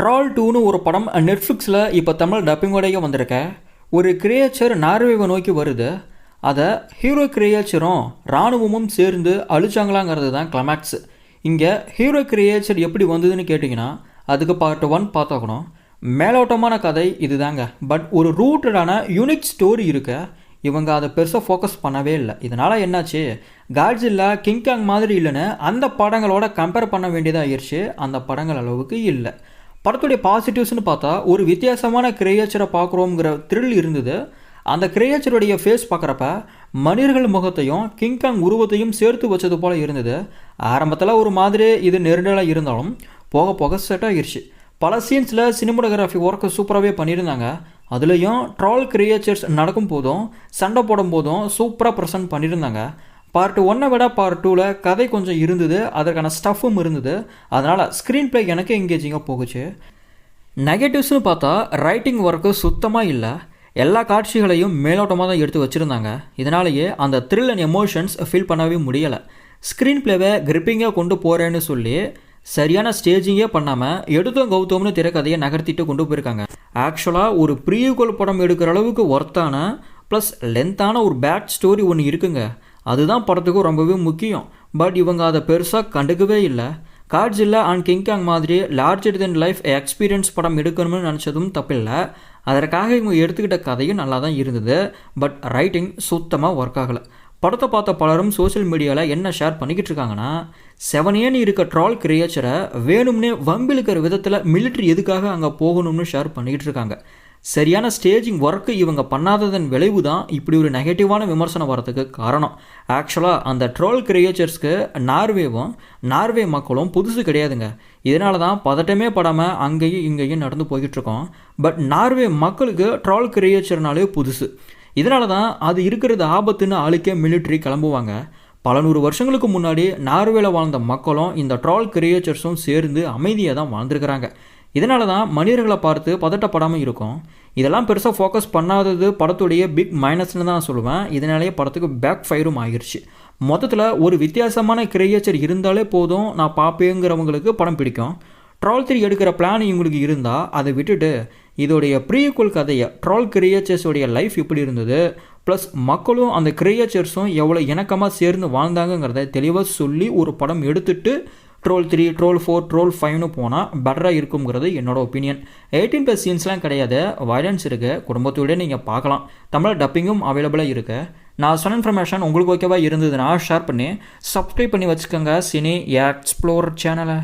Troll டூன்னு ஒரு படம் நெட்ஃப்ளிக்ஸில் இப்போ தமிழ் டப்பிங்கோடையே வந்திருக்க. ஒரு கிரியேச்சர் நார்வேவை நோக்கி வருது. அதை ஹீரோ கிரியேச்சரும் இராணுவமும் சேர்ந்து அழிச்சாங்களாங்கிறது தான் கிளமேக்ஸ் இங்கே ஹீரோ கிரியேச்சர் எப்படி வந்ததுன்னு கேட்டிங்கன்னா அதுக்கு பார்ட் ஒன் பார்த்தாக்கணும் மேலோட்டமான கதை இதுதாங்க. பட் ஒரு ரூட்டடான யூனிக் ஸ்டோரி இருக்க. இவங்க அதை பெருசாக ஃபோக்கஸ் பண்ணவே இல்லை. இதனால் என்னாச்சு? காட்ஜில்லா கிங்காங் மாதிரி இல்லைன்னு அந்த படங்களோட கம்பேர் பண்ண வேண்டியதாக ஆயிடுச்சு அந்த படங்கள் அளவுக்கு இல்லை. படத்துடைய பாசிட்டிவ்ஸ்னு பார்த்தா ஒரு வித்தியாசமான கிரேயேச்சரை பார்க்குறோங்கிற த்ரில் இருந்தது. அந்த கிரேயேச்சருடைய ஃபேஸ் பார்க்குறப்ப மனிதர்கள் முகத்தையும் கிங்காங் உருவத்தையும் சேர்த்து வச்சது போல் இருந்தது. ஆரம்பத்தில் ஒரு மாதிரி இது நெருடலாக இருந்தாலும் போக போக செட் ஆகிருச்சு பல சீன்ஸில் சினிமோட்டோகிராஃபி ஒர்க்கு சூப்பராகவே பண்ணியிருந்தாங்க. அதுலேயும் ட்ரால் கிரியேச்சர்ஸ் நடக்கும் போதும் சண்டை போடும் போதும் சூப்பராக ப்ரெசென்ட் பண்ணியிருந்தாங்க. பார்ட் ஒன்னை விட பார்ட் டூவில் கதை கொஞ்சம் இருந்தது அதற்கான ஸ்டஃப்பும் இருந்தது. அதனால் ஸ்க்ரீன் ப்ளே எனக்கு எங்கேஜிங்காக போகுச்சு. நெகட்டிவ்ஸ்னு பார்த்தா ரைட்டிங் ஒர்க்கு சுத்தமாக இல்லை. எல்லா காட்சிகளையும் மேலோட்டமாக தான் எடுத்து வச்சுருந்தாங்க. இதனாலேயே அந்த த்ரில் அண்ட் எமோஷன்ஸ் ஃபீல் பண்ணவே முடியலை. ஸ்க்ரீன் ப்ளேவை கிரிப்பிங்காக கொண்டு போகிறேன்னு சொல்லி சரியான ஸ்டேஜிங்கே பண்ணாமல் எடுத்தோம் கௌதம்னு திரைக்கதையை நகர்த்திட்டு கொண்டு போயிருக்காங்க. ஆக்சுவலாக ஒரு ப்ரீகுவல் படம் எடுக்கிற அளவுக்கு ஒர்த்தான ப்ளஸ் லென்த்தான ஒரு பேக் ஸ்டோரி ஒன்று இருக்குங்க. அதுதான் படத்துக்கும் ரொம்பவே முக்கியம். பட் இவங்க அதை பெருசாக கண்டுக்கவே இல்லை. காட்ஜில்லா அண்ட் கிங்காங் மாதிரி லார்ஜர் தென் லைஃப் எக்ஸ்பீரியன்ஸ் படம் எடுக்கணும்னு நினச்சதும் தப்பில்லை. அதற்காக இவங்க எடுத்துக்கிட்ட கதையும் நல்லா தான் இருந்தது. பட் ரைட்டிங் சுத்தமாக ஒர்க் ஆகலை. படத்தை பார்த்த பலரும் சோஷியல் மீடியாவில் என்ன ஷேர் பண்ணிக்கிட்டு இருக்காங்கன்னா செவனேன்னு இருக்க ட்ரால் கிரியேச்சரை வேணும்னே வம்பிழுக்கிற விதத்தில் மிலிட்ரி எதுக்காக அங்கே போகணும்னு ஷேர் பண்ணிக்கிட்டு இருக்காங்க. சரியான ஸ்டேஜிங் ஒர்க்கு இவங்க பண்ணாததன் விளைவு தான் இப்படி ஒரு நெகட்டிவான விமர்சனம் வரதுக்கு காரணம். ஆக்சுவலாக அந்த ட்ரோல் கிரியேச்சர்ஸ்க்கு நார்வேவும் நார்வே மக்களும் புதுசு கிடையாதுங்க. இதனால தான் பதட்டமே படாமல் அங்கேயும் இங்கேயும் நடந்து போய்கிட்டுருக்கோம். பட் நார்வே மக்களுக்கு ட்ரால் கிரியேச்சர்னாலே புதுசு. இதனால தான் அது இருக்கிறது ஆபத்துன்னு ஆளுக்கே மிலிட்ரி கிளம்புவாங்க. பல நூறு வருஷங்களுக்கு முன்னாடி நார்வேல வாழ்ந்த மக்களும் இந்த ட்ரால் கிரியேச்சர்ஸும் சேர்ந்து அமைதியாக தான் வாழ்ந்துருக்கிறாங்க. இதனால தான் மனிதர்களை பார்த்து பதட்டப்படாமல் இருக்கும். இதெல்லாம் பெருசாக ஃபோக்கஸ் பண்ணாதது படத்துடைய பிக் மைனஸ்னு தான் சொல்லுவேன். இதனாலேயே படத்துக்கு பேக் ஃபயரும் ஆகிருச்சு. மொத்தத்தில் ஒரு வித்தியாசமான கிரியேச்சர் இருந்தாலே போதும் நான் பார்ப்பேங்கிறவங்களுக்கு படம் பிடிக்கும். ட்ரால் த்ரீ எடுக்கிற பிளான் இவங்களுக்கு இருந்தால் அதை விட்டுட்டு இதோடைய ப்ரீக்குவல் கதையை ட்ரால் கிரியேச்சர்ஸோடைய லைஃப் எப்படி இருந்தது. ப்ளஸ் மக்களும் அந்த கிரியேச்சர்ஸும் எவ்வளோ இணக்கமாக சேர்ந்து வாழ்ந்தாங்கங்கிறத தெளிவாக சொல்லி ஒரு படம் எடுத்துட்டு troll three troll four troll ஃபைவ்னு போனால் பெட்டராக இருக்குங்கிறது என்னோட ஒப்பீனியன் எயிட்டீன் ப்ளஸ் சீன்ஸ்லாம் கிடையாது. வயலன்ஸ் இருக்குது குடும்பத்தோட நீங்கள் பார்க்கலாம். தமிழ் டப்பிங்கும் அவைலபிளாக இருக்குது நான் சொன்ன இன்ஃபர்மேஷன் உங்களுக்கு ஓகேவா இருந்ததுன்னா ஷேர் பண்ணி சப்ஸ்கிரைப் பண்ணி வச்சுக்கோங்க. சினி எக்ஸ்ப்ளோர் சேனலை